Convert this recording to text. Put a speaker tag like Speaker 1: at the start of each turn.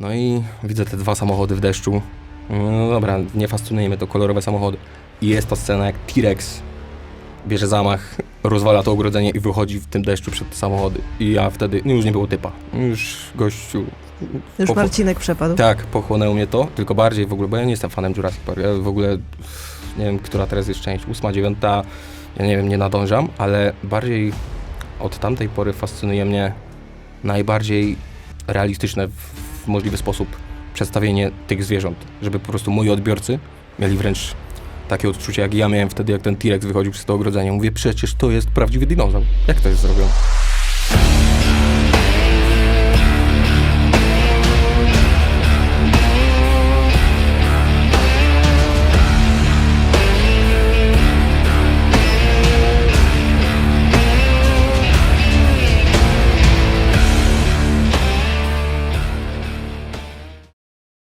Speaker 1: No i widzę te dwa samochody w deszczu. No dobra, nie fascynuje mnie to kolorowe samochody. I jest ta scena, jak T-Rex bierze zamach, rozwala to ogrodzenie i wychodzi w tym deszczu przed te samochody. I ja wtedy, no już nie było typa. Już gościu...
Speaker 2: Już
Speaker 1: po-
Speaker 2: Marcinek przepadł.
Speaker 1: Tak, pochłonęło mnie to, tylko bardziej w ogóle, bo ja nie jestem fanem Jurassic Park. Ja w ogóle nie wiem, która teraz jest część, ósma, dziewiąta, ja nie wiem, nie nadążam, ale bardziej od tamtej pory fascynuje mnie najbardziej realistyczne w, w możliwy sposób przedstawienie tych zwierząt, żeby po prostu moi odbiorcy mieli wręcz takie odczucie, jak ja miałem wtedy, jak ten T-Rex wychodził przez to ogrodzenie. Mówię, przecież to jest prawdziwy dinozaur. Jak to jest zrobione?